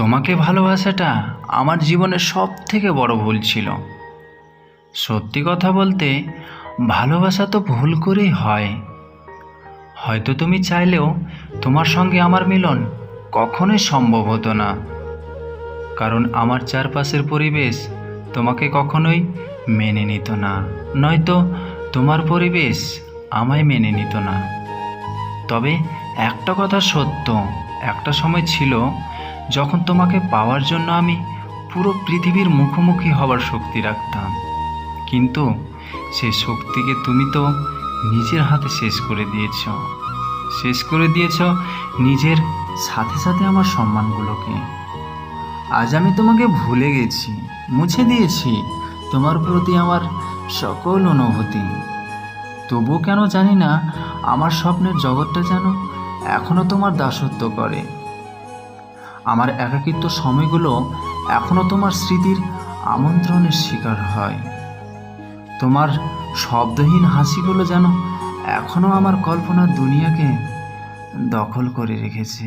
তোমাকে ভালোবাসাটা আমার জীবনের সব থেকে বড় ভুল ছিল। সত্যি কথা বলতে, ভালোবাসা তো ভুল করেই হয়। হয়তো তুমি চাইলেও তোমার সঙ্গে আমার মিলন কখনোই সম্ভব হতো না। কারণ আমার চারপাশের পরিবেশ তোমাকে কখনোই মেনে নিত না। নয়তো তোমার পরিবেশ আমায় মেনে নিত না। তবে একটা কথা সত্য, একটা সময় ছিল যখন তোমাকে পাওয়ার জন্য আমি পুরো পৃথিবীর মুখোমুখি হবার শক্তি রাখতাম। কিন্তু সেই শক্তিকে তুমি তো নিজের হাতে শেষ করে দিয়েছ। শেষ করে দিয়েছ নিজের সাথে সাথে আমার সম্মানগুলোকে। আজ আমি তোমাকে ভুলে গেছি, মুছে দিয়েছি। তোমার প্রতি আমার সকল অনুভূতি। তবুও কেন জানি না, আমার স্বপ্নের জগৎটা যেন এখনও তোমার দাসত্ব করে। আমার একাকিত্ব সময়গুলো এখনও তোমার স্মৃতির আমন্ত্রণের শিকার হয়। তোমার শব্দহীন হাসিগুলো যেন এখনও আমার কল্পনার দুনিয়াকে দখল করে রেখেছে।